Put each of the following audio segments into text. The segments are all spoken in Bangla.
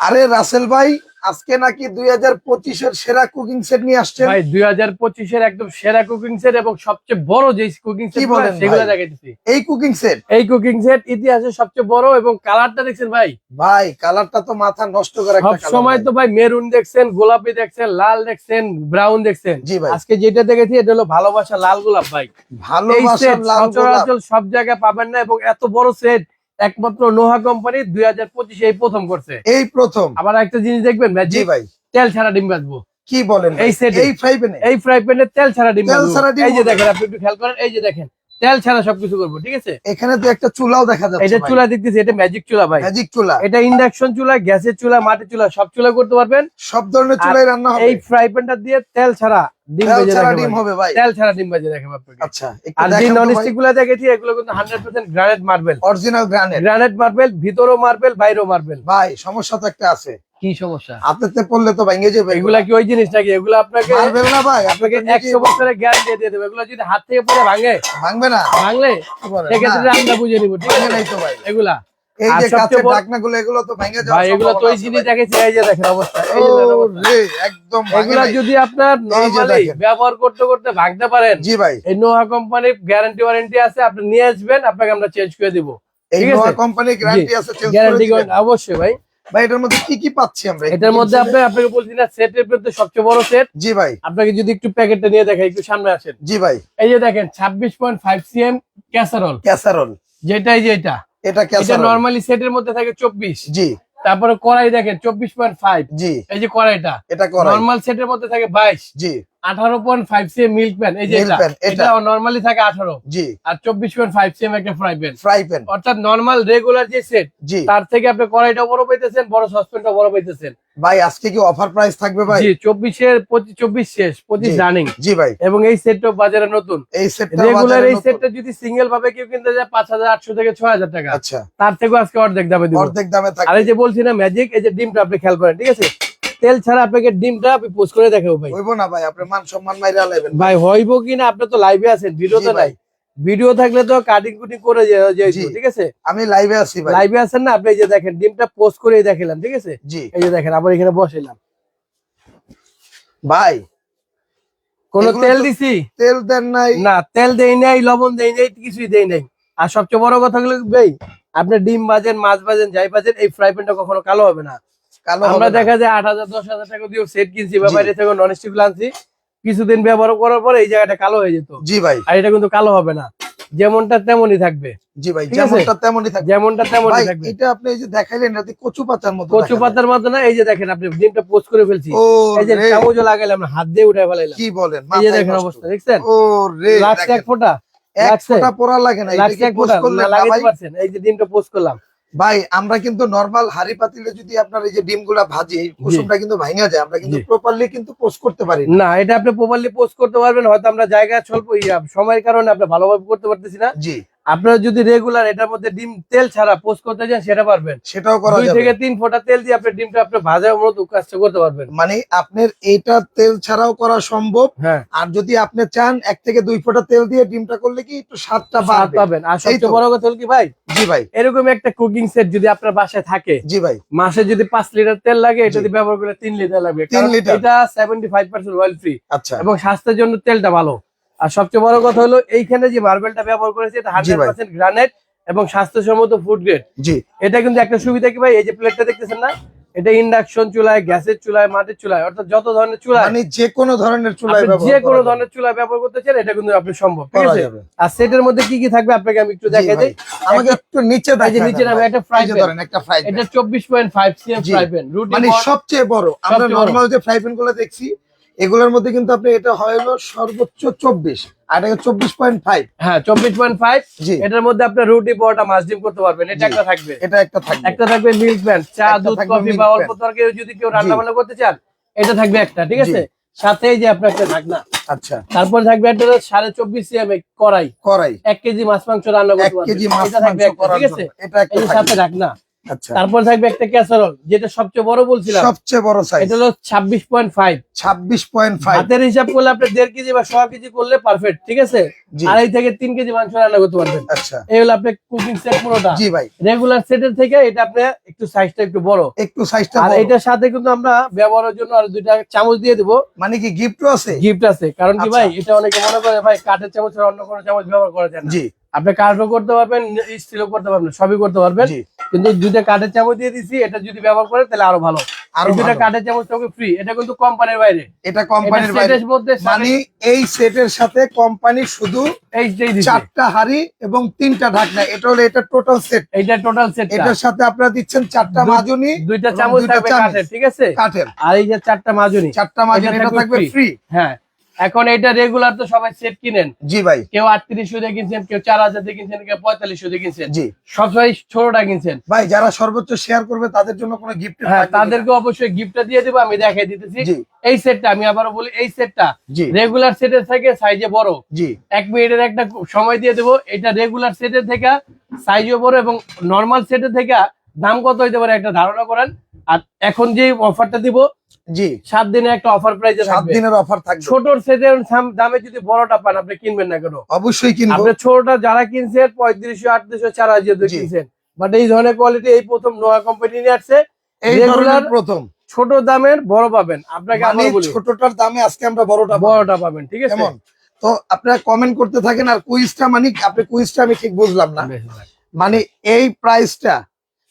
আরে রাসেল ভাই আজকে নাকি দুই হাজার পঁচিশের সেরা কুকিং সেট নিয়ে আসছে ভাই দুই হাজার পঁচিশের একদম সেরা কুকিং সেট এবং সবচেয়ে বড় যে কুকিং সেট বলেন সেগুলো? দেখাইতেছি। এই কুকিং সেট? এই কুকিং সেট ইতিহাসে সবচেয়ে বড় এবং কালারটা দেখছেন ভাই? ভাই কালারটা তো মাথা নষ্ট করে সব সময় তো ভাই মেরুন দেখছেন গোলাপি দেখছেন লাল দেখছেন ব্রাউন দেখছেন। জি ভাই। আজকে যেটা দেখেছি এটা হলো ভালোবাসা লাল গোলাপ ভাই। সেট লাল গোলাপ। সব জায়গায় পাবেন না এবং এত বড় সেট একমাত্র নোহা কোম্পানি দুই হাজার পঁচিশে এই প্রথম করছে। এই প্রথম। আবার একটা জিনিস দেখবেন জি ম্যাজিক ভাই। তেল ছাড়া ডিম বাজবো কি বলেন এই এ। এই ফ্রাই প্যানে এই ফ্রাই প্যানে তেল ছাড়া ডিম এই যে দেখেন আপনি একটু খেয়াল করেন এই যে দেখেন তেল ছাড়া সবকিছু করব ঠিক আছে? এখানে তো একটা চুলাও দেখা যাচ্ছে এটা চুলা দেখতেছি এটা ম্যাজিক চুলা ভাই। ম্যাজিক চুলা। এটা ইন্ডাকশন চুলা গ্যাসের চুলা মাটির চুলা সব চুলা করতে পারবেন। সব ধরনের চুলাই রান্না হবে। এই ফ্রাই প্যানটা দিয়ে তেল ছাড়া ডিম ভেজে ছাড়া ডিম হবে ভাই। তেল ছাড়া ডিম ভেজে দেখাবো আপনাকে আচ্ছা আর যে নন স্টিক দেখেছি এগুলো কিন্তু hundred percent granite marble original granite granite marble ভিতরও marble বাইরেও মার্বেল ভাই সমস্যা তো একটা আছে। কি সমস্যা? পড়লে তো ভেঙে যাবে এগুলা কি ওই জিনিস নাকি? এগুলো আপনাকে মারবেন না ভাই আপনাকে আপনাকে একশো বছরের গ্যারান্টি দিয়ে দেবে। এগুলো যদি হাত থেকে পড়ে ভাঙে ভাঙবে না। ভাঙলে সেক্ষেত্রে আমরা বুঝে নিবো ঠিক আছে? নাই তো ভাই। এগুলা। এই যে সবচেয়ে বড়- ঢাকনাগুলো এগুলো তো ভেঙে যাওয়ার ভাই এগুলো তো ওই জিনিস দেখেছি এই যে দেখেন অবস্থা এই যে ও দেখেন অবস্থা। রে, একদম ভাঙে যদি আপনার নরমালি ব্যবহার করতে করতে ভাঙতে পারেন জি ভাই। এই নোহা কোম্পানির গ্যারান্টি ওয়ারেন্টি আছে আপনি নিয়ে আসবেন আপনাকে আমরা চেঞ্জ করে দিব। এই ঠিক আছে? কোম্পানি গ্যারান্টি আছে চেঞ্জ করে দিবেন। অবশ্যই ভাই। ভাই এটার মধ্যে কি কি পাচ্ছি আমরা? এটার মধ্যে আপনি আপনাকে বলছি না সেটের মধ্যে সবচেয়ে বড় সেট জি ভাই। আপনাকে যদি একটু প্যাকেটটা নিয়ে দেখাই একটু সামনে আসেন। জি ভাই। এই যে দেখেন ছাব্বিশ point five CM casserole casserole যেটা এই যে এটা এটা নরমালি সেটের মধ্যে থাকে চব্বিশ। জি। তারপরে কড়াই দেখেন চব্বিশ পয়েন্ট ফাইভ জি। এই যে কড়াইটা এটা কড়াই। নর্মাল সেটের মধ্যে থাকে বাইশ। জি। আঠারো point five CM milk pan এই যে এটা নর্মালি থাকে আঠারো জি। আর চব্বিশ পয়েন্ট ফাইভ সিএম একটা ফ্রাই প্যান ফ্রাই প্যান অর্থাৎ নর্মাল রেগুলার যে সেট জি। তার থেকে আপনি কড়াইটা বড় পাইতেছেন বড় সসপ্যানটা বড় পাইতেছেন। ভাই আজকে কি অফার প্রাইস থাকবে ভাই? জি চব্বিশের পঁচিশ চব্বিশ শেষ পঁচিশ রানিং জি ভাই। এবং এই সেটটা বাজারে নতুন। এই সেটটা রেগুলার এই সেটটা যদি সিঙ্গেল ভাবে কেউ কিনতে যায় পাঁচ হাজার আটশো থেকে ছয় হাজার টাকা। আচ্ছা। তার থেকেও আজকে অর্ধেক দামে দিব। অর্ধেক দামে আর এই যে বলছি না ম্যাজিক এই যে ডিমটা আপনি খেয়াল করেন ঠিক আছে? তেল ছাড়া আপনাকে ডিমটা আপনি পোস্ট করে দেখাবো ভাই। হইব না ভাই আপনি মান সম্মান মাইরা লাইবেন ভাই হইব কিনা আপনি তো লাইভে আছেন ভিডিও তো নাই। ভিডিও থাকলে তো কাটিং কুটিং করে ঠিক আছে? আমি লাইভে আছি ভাই। লাইভে আছেন না? আপনি এই যে দেখেন ডিমটা পোস্ট করে দেখালাম ঠিক আছে? জি। এই যে দেখেন আবার এখানে বসাইলাম। ভাই কোন তেল দিছি? তেল দেন নাই। না তেল দেই নাই লবণ দেই নাই কিছুই দেই নাই। আর সবচেয়ে বড় কথা হলো ভাই আপনি ডিম বাজেন মাছ বাজেন যাই বাজেন এই ফ্রাই প্যানটা কখনো কালো হবে না। আমরা দেখা যায় আট হাজার দশ হাজার টাকা দিয়ে সেট কিনছি বা বাইরে থেকে নন স্টিক আনছি। কিছুদিন ব্যবহার করার পরে এই জায়গাটা কালো হয়ে যেত। জি ভাই। আর এটা কিন্তু কালো হবে না। যেমনটা তেমনই থাকবে। জি ভাই যেমনটা তেমনই থাকবে। যেমনটা তেমনই থাকবে। এটা আপনি এই যে দেখাইলেন এটা কচু পাতার মতো কচু পাতার মতো না এই যে দেখেন আপনি ডিমটা পোস্ট করে ফেলছি। এই যে চামচও লাগাইলাম না, হাত দিয়ে উঠে ফেলাইলাম। কি বলেন এই যে দেখেন অবস্থা দেখছেন? ও রে লাগছে এক ফোঁটা। এক ফোঁটা পোড়া লাগে না এটা কি পোস্ট না লাগাইতে পারছেন? এই যে ডিমটা পোস্ট করলাম। ভাই আমরা কিন্তু নরমাল হাড়ি পাতিলে যদি আপনার এই যে ডিমগুলা ভাজি কুসুমটা কিন্তু ভাঙা যায় আমরা কিন্তু। প্রপারলি কিন্তু পোস্ট করতে পারি না। এটা আপনি প্রপারলি পোস্ট করতে পারবেন হয়তো আমরা জায়গা স্বল্প ইয়া, সময়ের কারণে আপনি ভালোভাবে করতে পারতেছি না। জি। আপনারা যদি রেগুলার এটার মধ্যে ডিম তেল ছাড়া পোস্ট করতে চান সেটা পারবেন। সেটাও করা দুই থেকে তিন ফোঁটা তেল দিয়ে আপনি ডিমটা আপনি ভাজার মতো কাজটা করতে পারবেন। মানে আপনার এটা তেল ছাড়াও করা সম্ভব। হ্যাঁ। আর যদি আপনি চান এক থেকে দুই ফোঁটা তেল দিয়ে ডিমটা করলে কি একটু স্বাদটা পাবেন। আর সবচেয়ে। বড় কথা হল কি ভাই? জি ভাই। এরকম একটা কুকিং সেট যদি আপনার বাসায় থাকে জি ভাই। মাসে যদি পাঁচ লিটার তেল লাগে এটা যদি ব্যবহার করলে তিন লিটার লাগবে। এটা seventy five percent oil free আচ্ছা। এবং স্বাস্থ্যের জন্য তেলটা ভালো। আর সবচেয়ে বড় কথা হলো এইখানে যে মার্বেলটা ব্যবহার করেছে এটা হান্ড্রেড পার্সেন্ট গ্রানাইট এবং স্বাস্থ্যসম্মত ফুড গ্রেড জি। এটা কিন্তু একটা সুবিধা কি ভাই? এই যে প্লেটটা দেখতেছেন না? এটা ইন্ডাকশন চুলায় গ্যাসের চুলায় মাটির চুলায় অর্থাৎ যত ধরনের চুলায় মানে যে কোনো ধরনের চুলায় যে কোনো ধরনের চুলায় ব্যবহার করতে চান এটা কিন্তু আপনি সম্ভব ঠিক আছে। আর সেটের মধ্যে কি কি থাকবে আপনাকে আমি একটু দেখাই। দিই। আমাকে একটু নিচে এই যে নিচে নামে একটা ফ্রাই ধরেন একটা ফ্রাই এটা চব্বিশ পয়েন্ট ফাইভ সিএম জি। ফ্রাই প্যান রুটি মানে সবচেয়ে বড় আমরা। নরমাল যে ফ্রাই প্যানগুলো দেখছি এগুলোর মধ্যে কিন্তু আপনি এটা হয় হলো সর্বোচ্চ চব্বিশ আর এটা চব্বিশ পয়েন্ট ফাইভ হ্যাঁ চব্বিশ পয়েন্ট ফাইভ জি। এটার মধ্যে আপনার রুটি পরোটা মাছ ডিম করতে পারবেন। এটা একটা থাকবে। এটা একটা থাকবে। একটা থাকবে মিল্ক প্যান চা দুধ কফি বা অল্প তরকারি যদি কেউ রান্না। বান্না করতে চান এটা থাকবে একটা ঠিক আছে? সাথে এই যে আপনার একটা ঢাকনা। আচ্ছা। তারপর থাকবে একটা সাড়ে চব্বিশ সিএম কড়াই। করাই এক কেজি মাছ মাংস রান্না করতে পারবেন। ঠিক আছে? এটা সাথে ঢাকনা। তারপর থাকবে একটা ক্যাসারল যেটা সবচেয়ে বড় বলছিলাম। সবচেয়ে বড় সাইজ এটা হলো ছাব্বিশ পয়েন্ট ফাইভ ছাব্বিশ পয়েন্ট ফাইভ হাতের হিসাব করলে আপনি দেড় কেজি বা ছ কেজি করলে পারফেক্ট ঠিক আছে? আড়াই থেকে তিন কেজি মাংস রান্না করতে পারবেন। আচ্ছা। এই হলো আপনার কুকিং সেট পুরোটা। জি ভাই। রেগুলার সেটের থেকে এটা আপনি একটু সাইজটা একটু বড়। একটু সাইজটা আর এটার সাথে কিন্তু আমরা ব্যবহারের জন্য আর দুইটা চামচ দিয়ে দেবো। মানে কি গিফটও আছে? গিফট আছে। কারণ কি আচ্ছা। ভাই এটা অনেকে মনে করে ভাই কাঠের চামচ ছাড়া অন্য কোনো চামচ ব্যবহার করা যায় না। জি। আপনি কাঠও করতে পারবেন স্টিলও করতে পারবেন সবই করতে পারবেন। কিন্তু দুইটা কাঠের চামচ দিয়ে দিছি এটা যদি ব্যবহার করে তাহলে আরও ভালো। আরও এই ভালো। কাঠের চামচ তোকে ফ্রি এটা কিন্তু কোম্পানির বাইরে। এটা কোম্পানির এটা বাইরে। মানে এই সেটের সাথে কোম্পানি শুধু দিছে। চারটা হাড়ি এবং তিনটা ঢাকনা। এটা হলো এটা টোটাল সেট এইটা টোটাল সেট এটার সাথে আপনারা দিচ্ছেন চারটা মাজুনি দুইটা চামচ থাকবে কাঠের ঠিক আছে? কাঠের। আর এই যে চারটা মাজুনি চারটা মাজুনি এটা এটা থাকবে ফ্রি হ্যাঁ। এখন এটা রেগুলার তো সবাই সেট কিনেন। জি ভাই। কেউ আটত্রিশশো দিয়ে কিনছেন কেউ চার হাজার দিয়ে কিনছেন কেউ পঁয়তাল্লিশশো দিয়ে কিনছেন। জি। সবসময় ছোটটা কিনছেন। ভাই যারা সর্বোচ্চ শেয়ার করবে তাদের জন্য কোনো গিফট হ্যাঁ তাদেরকে অবশ্যই গিফটটা দিয়ে দেবো আমি দেখাই দিতেছি। জি। এই সেটটা আমি আবারও বলি এই সেটটা রেগুলার সেটের থেকে সাইজে বড়। জি। এক মিনিটের একটা সময় দিয়ে দেবো এটা রেগুলার সেটের থেকে সাইজও বড় এবং নর্মাল সেটের থেকে দাম কত হইতে পারে একটা ধারণা করেন। আর এখন যে অফারটা দিব জি। সাত দিনে একটা অফার প্রাইজে সাত দিনের অফার থাকবে। ছোটর সেটের দামে যদি বড়টা পান আপনি কিনবেন না কেন? অবশ্যই কিনবো। আপনি ছোটটা যারা কিনছেন পঁয়ত্রিশশো আটত্রিশশো চার হাজার কিনছেন। বাট এই ধরনের কোয়ালিটি এই প্রথম নোয়া কোম্পানি নিয়ে আসছে। এই ধরনের প্রথম। ছোট দামের বড় পাবেন। আপনাকে মানে বলি। ছোটটার দামে আজকে আমরা বড়টা বড়টা পাবেন ঠিক আছে? তো আপনারা কমেন্ট করতে থাকেন আর কুইজটা মানে আপনি কুইজটা আমি ঠিক বুঝলাম না। মানে এই প্রাইসটা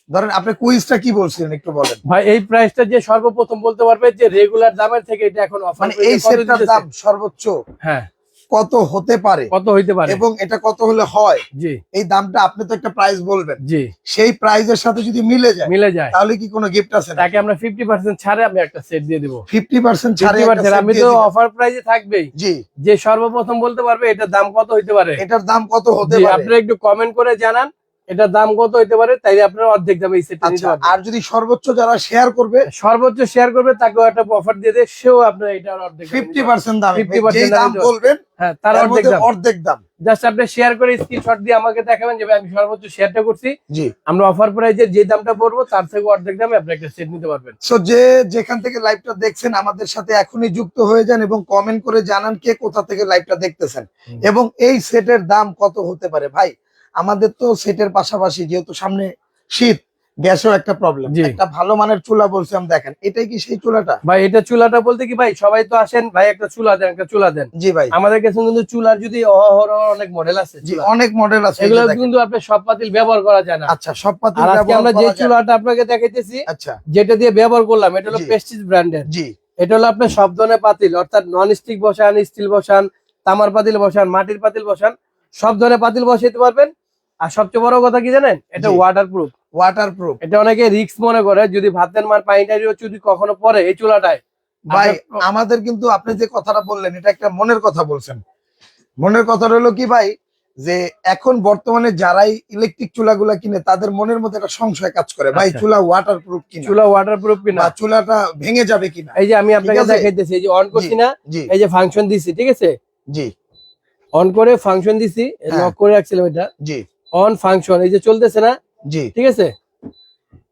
ধরেন আপনি কুইজটা কি বলছিলেন একটু বলেন। ভাই এই প্রাইসটা যে সর্বপ্রথম বলতে পারবে যে রেগুলার দামের থেকে এটা এখন অফার মানে এই সেটটার দাম সর্বোচ্চ হ্যাঁ। কত হতে পারে? কত হইতে পারে? এবং এটা কত হলে হয়? জি। এই দামটা আপনি তো একটা প্রাইস বলবেন। জি। সেই প্রাইজের সাথে যদি মিলে যায় মিলে যায়। তাহলে কি কোনো গিফট আছে তাকে আমরা ফিফটি পার্সেন্ট ছাড়ে আমি একটা সেট দিয়ে দিব। ফিফটি পার্সেন্ট ছাড়ে আমি তো অফার প্রাইজে থাকবেই। জি। যে সর্বপ্রথম বলতে পারবে এটার দাম কত হইতে পারে? এটার দাম কত হতে পারে? আপনি একটু কমেন্ট করে জানান। এটার দাম কত হইতে পারে? তাই আপনারা অর্ধেক দামে এই সেটটা নিতে আচ্ছা পারবেন। আর যদি সর্বোচ্চ যারা শেয়ার করবে? সর্বোচ্চ শেয়ার করবে তাকেও একটা অফার দিয়ে দেয় সেও আপনার এটা অর্ধেক দামে ফিফটি নিতে পারবে। পার্সেন্ট দাম। 50% দাম বলবেন হ্যাঁ তার অর্ধেক দাম। অর্ধেক দাম। জাস্ট আপনি শেয়ার করে স্ক্রিনশট দিয়ে আমাকে দেখাবেন যে আমি সর্বোচ্চ শেয়ারটা করছি। জি। আমরা অফার প্রাইজে যে দামটা পড়ব তার থেকে অর্ধেক দামে আপনি একটা সেট নিতে পারবেন। সো যে যেখান থেকে লাইভটা দেখছেন আমাদের সাথে এখনই যুক্ত হয়ে যান এবং কমেন্ট করে জানান কে কোথা থেকে লাইভটা দেখতেছেন। এবং এই সেটের দাম কত হতে পারে ভাই? আমাদের তো সেটের পাশাপাশি যেহেতু সামনে শীত গ্যাসও একটা প্রবলেম। একটা ভালো মানের চুলা বলছিলাম দেখেন এটাই কি সেই চুলাটা? ভাই এটা চুলাটা বলতে কি ভাই সবাই তো আসেন ভাই একটা চুলা দেন একটা চুলা দেন। জি ভাই। আমাদের কাছে কিন্তু চুলার যদি অহরহ অনেক মডেল আছে জি অনেক মডেল আছে এগুলো কিন্তু আপনি সব পাতিল ব্যবহার করা যায় না। আচ্ছা সব পাতি আর আজকে আমরা যে চুলাটা আপনাকে দেখাইতেছি আচ্ছা। যেটা দিয়ে ব্যবহার করলাম এটা হলো জি। পেস্টিজ ব্র্যান্ডের জি। এটা হলো আপনার সব ধরনের পাতিল অর্থাৎ নন স্টিক বসান স্টিল বসান তামার পাতিল বসান মাটির পাতিল বসান সব ধরনের পাতিল বসাইতে পারবেন। আর সবচেয়ে বড় কথা কি জানেন? এটা। ওয়াটার প্রুফ ওয়াটার প্রুফ এটা অনেকে রিস্ক মনে করে যদি ভাতের মার পানিটারিও যদি কখনো পরে এই চুলাটায়। ভাই আমাদের কিন্তু আপনি যে কথাটা বললেন এটা একটা মনের কথা বলছেন। মনের কথা হলো কি ভাই যে এখন বর্তমানে যারাই ইলেকট্রিক চুলাগুলা কিনে তাদের মনের মধ্যে একটা সংশয় কাজ করে। ভাই আচ্ছা। চুলা ওয়াটার প্রুফ কিনা? চুলা ওয়াটার প্রুফ কিনা চুলাটা ভেঙে যাবে কিনা? এই যে আমি আপনাকে? দেখাইতেছি এই যে অন করছি না এই যে ফাংশন দিছি ঠিক আছে? জি। অন করে ফাংশন দিছি হ্যাঁ। লক করে রাখছিলাম এটা। জি। অন ফাংশন এই যে চলতেছে না? জি। ঠিক আছে?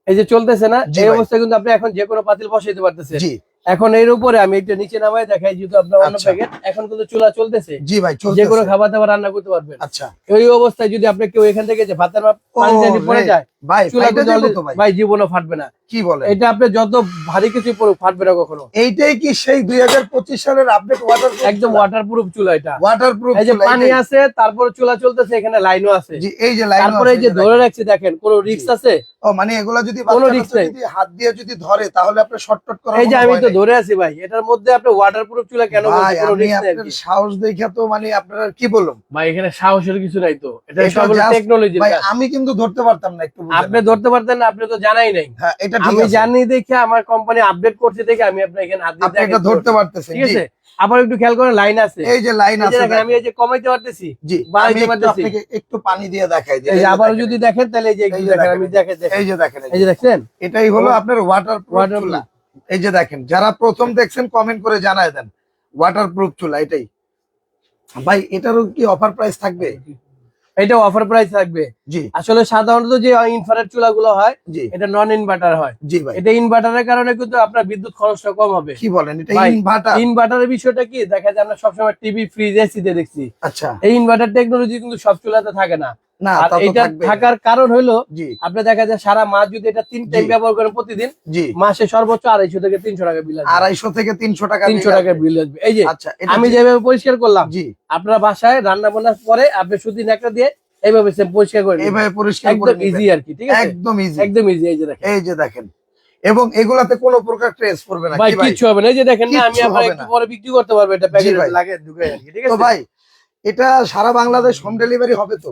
এই যে চলতেছে না এই অবস্থায় কিন্তু আপনি এখন যে কোনো পাতিল বসাইতে পারতেছেন। জি। এখন এর উপরে আমি একটু নিচে নামাই দেখাই যেহেতু আপনার অন্য আচ্ছা। প্যাকেট এখন কিন্তু চুলা চলতেছে। জি ভাই যে কোনো খাবার দাবার রান্না করতে পারবেন। আচ্ছা। এই অবস্থায় যদি আপনি কেউ এখান থেকে যে ভাতের মাপ পানি জানি পড়ে যায় ভাই চুলা তো কিন্তু তো ভাই। ভাই জীবনও ফাটবে না। কি বলে এটা আপনি যত ভারী কিছু পড়ুক ফাটবে না কখনো। এইটাই কি সেই দুই হাজার পঁচিশ সালের আপডেট ওয়াটার একদম ওয়াটার প্রুফ চুলা এটা। ওয়াটার প্রুফ এই যে পানি আছে তারপর চুলা চলতেছে এখানে লাইনও আছে। জি এই যে লাইন তারপরে এই যে ধরে রাখছি দেখেন কোনো রিস্ক আছে? ও মানে এগুলা যদি কোনো বাচ্চা risk যদি হাত দিয়ে যদি ধরে তাহলে আপনি শর্টকাট করার এই যে আমি তো ধরে আছি ভাই এটার মধ্যে আপনি ওয়াটার প্রুফ চুলা কেন বলছি কোনো রিস্ক নেই। আপনার সাহস দেখে তো মানে আপনারা কি বললাম ভাই এখানে সাহসের কিছু নাই তো। এটা এটা সব টেকনোলজি ভাই আমি কিন্তু ধরতে পারতাম না একটু আপনি ধরতে পারতেন না আপনি তো জানাই নাই। হ্যাঁ এটা ঠিক আমি জানি দেখে আমার কোম্পানি আপডেট করছে দেখে আমি আপনার এখানে আপনি এটা ধরতে পারতেছেন ঠিক আছে? আবার একটু খেয়াল করেন লাইন আছে। এই যে লাইন আছে আমি এই যে কমাইতে পারতেছি। জি বাড়াইতে পারতেছি। আপনাকে একটু পানি দিয়ে দেখাই দিই। এই আবার যদি দেখেন তাহলে এই যে এই দেখেন দেখেন, আমি দেখে এই যে দেখেন এই যে। দেখছেন? এটাই হলো আপনার ওয়াটার। চুলা। এই যে দেখেন যারা প্রথম দেখছেন কমেন্ট করে জানায় দেন। ওয়াটার প্রুফ চুলা এটাই। ভাই এটারও কি অফার প্রাইস থাকবে? এটা অফার প্রাইস থাকবে। জি। আসলে সাধারণত যে ইনফ্রারেড চুলাগুলো হয় জি। এটা নন ইনভার্টার হয়। জি ভাই। এটা ইনভার্টারের কারণে কিন্তু আপনার বিদ্যুৎ খরচটা কম হবে। কি বলেন এটা ইনভার্টার ইনভার্টারের বিষয়টা কি? দেখা যায় আমরা সবসময় টিভি ফ্রিজ এসি তে দেখছি। আচ্ছা। এই ইনভার্টার টেকনোলজি কিন্তু সব চুলাতে থাকে না। না তা তো এটা থাকার কারণ হলো জি। আপনি দেখা যায় সারা মাস যদি এটা তিন টাইম ব্যবহার করেন প্রতিদিন মাসে সর্বোচ্চ আড়াইশো থেকে তিনশো টাকা বিল আড়াইশো থেকে তিনশো টাকা তিনশো টাকা বিল আসবে। এই যে আচ্ছা আমি যেভাবে পরিষ্কার করলাম জি। আপনার বাসায় রান্না বান্নার পরে আপনি সুদিন একটা দিয়ে এইভাবে পরিষ্কার করে নিবেন। এইভাবে পরিষ্কার করে একদম ইজি আর কি ঠিক আছে? একদম ইজি একদম ইজি এই যে দেখেন। এই যে দেখেন। এবং এগুলাতে কোনো প্রকার ট্রেস পড়বে না। ভাই কি হবে না। এই যে দেখেন না আমি একটু পরে বিক্রি করতে পারব এটা প্যাকেটে লাগে ঢুকে ঠিক তো আছে? ভাই এটা সারা বাংলাদেশ হোম ডেলিভারি হবে তো?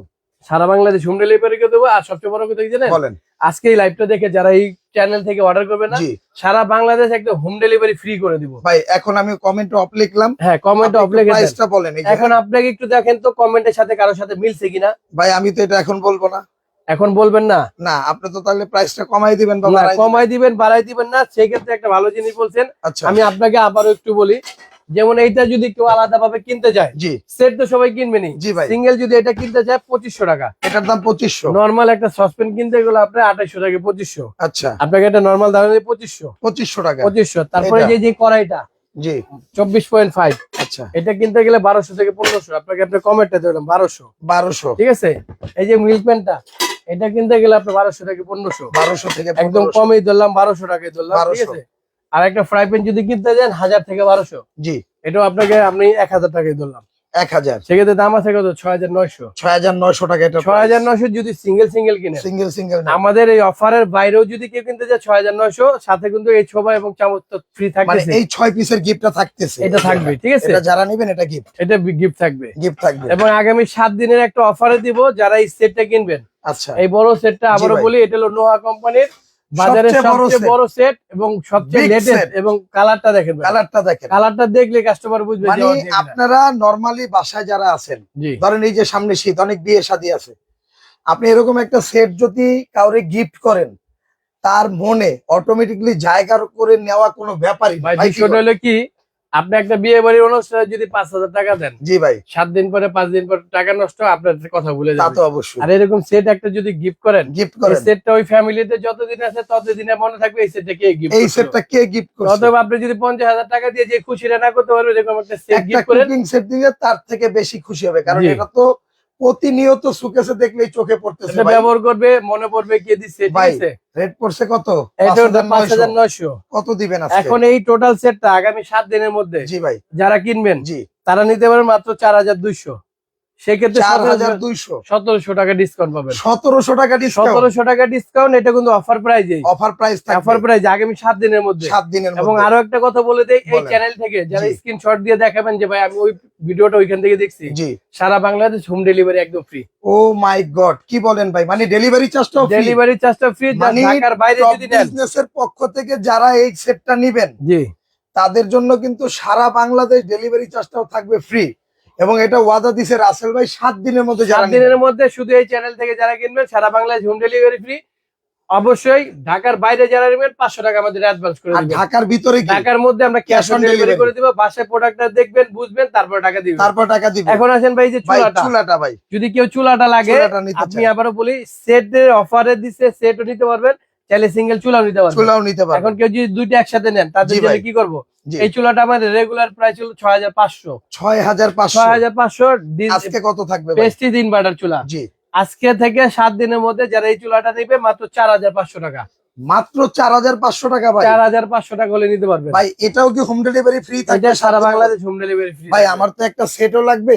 সারা বাংলাদেশ হোম ডেলিভারি করে দেবো আর সবচেয়ে বড় কথা জানেন? বলেন। আজকে এই লাইভটা দেখে যারা এই চ্যানেল থেকে অর্ডার করবে না সারা বাংলাদেশ একদম হোম ডেলিভারি ফ্রি করে দিব। ভাই এখন আমি কমেন্ট অফ লিখলাম। হ্যাঁ কমেন্ট অফ লিখে। প্রাইসটা বলেন এখন আপনাকে একটু দেখেন তো কমেন্টের সাথে কারোর সাথে মিলছে কিনা। ভাই আমি তো এটা এখন বলব না। এখন বলবেন না? না আপনি তো তাহলে প্রাইসটা কমাই দিবেন বা বাড়াই দিবেন। কমাই দিবেন বাড়াই দিবেন না সেই ক্ষেত্রে একটা ভালো জিনিস বলছেন। আচ্ছা। আমি আপনাকে আবারও একটু বলি যেমন এইটা যদি কেউ আলাদা ভাবে কিনতে যায় জি। সেট তো সবাই কিনবেনি জি ভাই। সিঙ্গেল যদি এটা কিনতে চায় পঁচিশশো টাকা। এটার দাম পঁচিশশো। নর্মাল একটা সসপেন কিনতে গেলে আপনার আঠাইশো টাকা পঁচিশশো। আচ্ছা। আপনাকে একটা নর্মাল দাম পঁচিশশো। পঁচিশশো টাকা। পঁচিশশো। তারপরে যে যে কড়াইটা জি। চব্বিশ পয়েন্ট ফাইভ। আচ্ছা। এটা কিনতে গেলে বারোশো থেকে পনেরোশো। আপনাকে দিলাম বারোশো। বারোশো। ঠিক আছে? এই যে মিল্ক প্যানটা এটা কিনতে গেলে আপনার বারোশো থেকে পনেরোশো। বারোশো থেকে একদম। কমই ধরলাম বারোশো টাকায় ধরলাম ঠিক আছে? আর একটা ফ্রাই প্যান যদি কিনতে যান হাজার থেকে বারোশো। জি। এটাও আপনাকে আমি এক হাজার টাকায় ধরলাম। এক হাজার। সেক্ষেত্রে দাম আছে কত? ছয় হাজার নয়শো। ছয় হাজার নয়শো টাকা এটা ছয় হাজার নয়শো যদি সিঙ্গেল সিঙ্গেল কিনে সিঙ্গেল সিঙ্গেল আমাদের এই অফারের বাইরেও যদি কেউ কিনতে ছয় হাজার নয়শো সাথে কিন্তু এই ছোবা এবং চামচ তো ফ্রি মানে থাকবে এই ছয় পিসের গিফটটা থাকতেছে। এটা থাকবে ঠিক আছে? এটা যারা নেবেন এটা গিফট এটা গিফট থাকবে। গিফট থাকবে। এবং আগামী সাত দিনের একটা অফারে দিব যারা এই সেটটা কিনবেন। আচ্ছা। এই বড় সেটটা আবারও বলি এটা হলো নোহা কোম্পানির বাজারের সবচেয়ে বড় সবচেয়ে set। বড় সেট এবং সবচেয়ে লেটেস্ট এবং কালারটা দেখেন কালারটা দেখেন। কালারটা দেখলে কাস্টমার বুঝবে যে মানে আপনারা নরমালি বাসায় যারা আছেন ধরেন এই যে সামনে শীত অনেক বিয়ে শাদী আছে। আপনি এরকম একটা সেট যদি কাউরে গিফট করেন তার মনে অটোমেটিকলি জায়গা করে নেওয়া কোনো ব্যাপারই ভাই ভাই বিষয়টা হলো কি আপনি একটা বিয়ে বাড়ির অনুষ্ঠানে যদি পাঁচ হাজার টাকা দেন জি ভাই। সাত দিন পরে পাঁচ দিন পরে টাকা নষ্ট আপনার কথা বলে তা যাবে। অবশ্যই। আর এরকম সেট একটা যদি গিফট করেন গিফট করেন। সেটটা ওই ফ্যামিলিতে যতদিন আছে ততদিনে মনে থাকবে এই সেটটা কে গিফট এই সেটটা কে গিফট করছে অথবা আপনি যদি পঞ্চাশ হাজার টাকা দিয়ে যে খুশি না করতে পারবে এরকম একটা সেট গিফট করেন। সেট দিলে তার থেকে বেশি খুশি হবে কারণ এটা তো প্রতিনিয়ত সুকেসে দেখলেই চোখে পড়তেছে এটা ব্যবহার করবে মনে পড়বে কে দিচ্ছে ঠিক আছে রেট পড়ছে কত? পাঁচ 5,900 হাজার নয়শো। কত দিবেন আজকে? এখন এই টোটাল সেটটা আগামী সাত দিনের মধ্যে জি ভাই। যারা কিনবেন জি। তারা নিতে পারেন মাত্র চার হাজার দুইশো। সেক্ষেত্রে সতেরোশো টাকা ডিসকাউন্ট পাবেন। সতেরোশো টাকা সতেরোশো টাকা ডিসকাউন্ট এটা কিন্তু অফার প্রাইজে অফার প্রাইস অফার আগামী সাত দিনের মধ্যে। সাত দিনের এবং আরও একটা কথা বলে এই। চ্যানেল থেকে যারা। স্ক্রিনশট দিয়ে দেখাবেন যে ভাই আমি ওই ভিডিওটা ওইখান থেকে দেখছি। সারা বাংলাদেশ হোম ডেলিভারি একদম ফ্রি ও মাই গড কি বলেন ভাই? মানে ডেলিভারি চার্জটাও ডেলিভারি চার্জটা ফ্রি ঢাকার বাইরে যদি বিজনেসের পক্ষ থেকে যারা এই সেটটা নিবেন জি। তাদের জন্য কিন্তু সারা বাংলাদেশ ডেলিভারি চার্জটাও থাকবে ফ্রি এবং এটা ওয়াদা দিছে রাসেল ভাই সাত দিনের মধ্যে সাত দিনের মধ্যে শুধু এই চ্যানেল থেকে যারা কিনবেন সারা বাংলায় হোম ডেলিভারি ফ্রি অবশ্যই ঢাকার বাইরে যারা নেবেন পাঁচশো টাকা আমাদের অ্যাডভান্স করে দিবেন। ঢাকার ভিতরে ঢাকার মধ্যে আমরা ক্যাশ অন ডেলিভারি করে দিব বাসায় প্রোডাক্টটা দেখবেন বুঝবেন তারপর টাকা দিবেন। তারপর টাকা দিবেন। এখন আসেন ভাই যে চুলাটা। চুলাটা ভাই। যদি কেউ চুলাটা লাগে আপনি। আবারও বলি সেটের অফারে দিচ্ছে সেটও নিতে পারবেন। চাইলে সিঙ্গেল চুলাও নিতে পারবেন চুলাও নিতে এখন কেউ যদি দুইটা একসাথে নেন তাদের জন্য কি করব? এই চুলাটা আমাদের রেগুলার প্রাইস হলো ছয় হাজার পাঁচশো। ছয় হাজার পাঁচশো। ছয় হাজার পাঁচশো আজকে কত থাকবে ভাই? পেস্টিজ ইনভার্টার চুলা। জি। আজকে থেকে সাত দিনের মধ্যে যারা এই চুলাটা নেবে মাত্র চার হাজার পাঁচশো টাকা। মাত্র চার হাজার পাঁচশো টাকা ভাই। চার হাজার পাঁচশো টাকা হলে নিতে পারবেন ভাই এটাও কি হোম ডেলিভারি ফ্রি থাকবে? এটা সারা বাংলাদেশ হোম ডেলিভারি ফ্রি ভাই আমার তো একটা সেটও লাগবে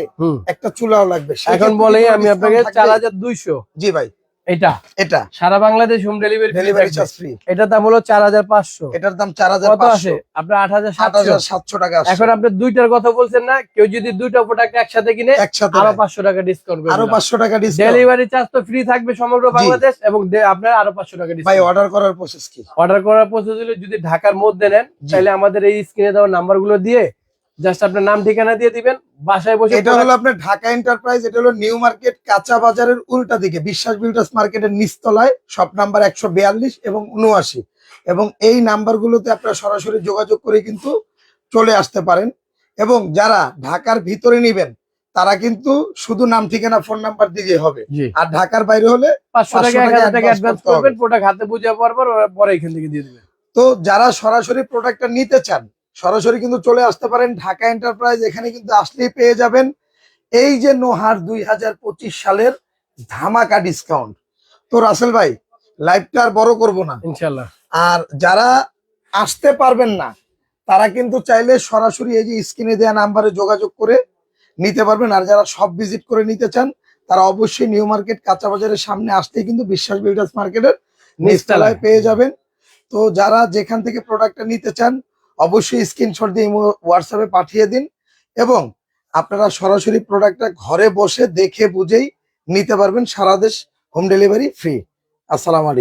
একটা চুলাও লাগবে। এখন বলেই আমি আপনাকে? চার হাজার দুইশো। জি ভাই। এটা? এটা। সারা Bangladesh home delivery delivery charge free এটার দাম হলো চার হাজার পাঁচশো। এটার দাম চার হাজার কত সাত হাজার সাতশো। টাকা আসছে। এখন আপনি দুইটার কথা বলছেন না কেউ যদি দুইটা প্রোডাক্ট একসাথে কিনে একসাথে আরও নেয়। পাঁচশো টাকা ডিসকাউন্ট আরও করে পাঁচশো টাকা ডিসকাউন্ট ডেলিভারি চার্জ তো ফ্রি থাকবে সমগ্র বাংলাদেশ এবং আপনার আরও পাঁচশো টাকা ভাই অর্ডার করার প্রসেস কি? অর্ডার করার প্রসেস হলে যদি ঢাকার মধ্যে নেন তাহলে আমাদের এই স্ক্রিনে দেওয়া নাম্বারগুলো দিয়ে জাস্ট আপনার নাম ঠিকানা দিয়ে দিবেন বাসায় বসে এটা হলো আপনার ঢাকা এন্টারপ্রাইজ এটা হলো নিউ মার্কেট কাঁচা বাজারের উল্টা দিকে বিশ্বাস বিল্ডার্স মার্কেটের নিচতলায় শপ নাম্বার একশো বিয়াল্লিশ এবং উনআশি এবং এই নাম্বারগুলোতে আপনারা সরাসরি যোগাযোগ করে কিন্তু চলে আসতে পারেন। এবং যারা ঢাকার ভিতরে নিবেন তারা কিন্তু শুধু নাম ঠিকানা ফোন নাম্বার দিলে হবে। আর ঢাকার বাইরে হলে পাঁচশো টাকা অ্যাডভান্স করবেন প্রোডাক্ট হাতে বুঝে পর পরে এখান থেকে দিয়ে দেবে তো যারা সরাসরি প্রোডাক্টটা নিতে চান সরাসরি কিন্তু চলে আসতে পারেন ঢাকা এন্টারপ্রাইজ এখানে কিন্তু আসলেই পেয়ে যাবেন। এই যে নোহার দুই হাজার পঁচিশ সালের ধামাকা ডিসকাউন্ট তো রাসেল ভাই লাইভটা আর বড় করব না। ইনশাল্লাহ আর যারা আসতে পারবেন না তারা কিন্তু চাইলে সরাসরি এই যে স্ক্রিনে দেওয়া নাম্বারে যোগাযোগ করে নিতে পারবেন। আর যারা সব ভিজিট করে নিতে চান তারা অবশ্যই নিউ মার্কেট কাঁচা বাজারের সামনে আসতেই কিন্তু বিশ্বাস বিল্ডার্স মার্কেটের নিচতলায়। পেয়ে যাবেন। তো যারা যেখান থেকে প্রোডাক্টটা নিতে চান অবশ্যই স্ক্রিনশট দিয়ে হোয়াটসঅ্যাপে পাঠিয়ে দিন এবং আপনারা সরাসরি প্রোডাক্টটা ঘরে বসে দেখে বুঝেই নিতে পারবেন সারা দেশ হোম ডেলিভারি ফ্রি আসসালামু আলাইকুম।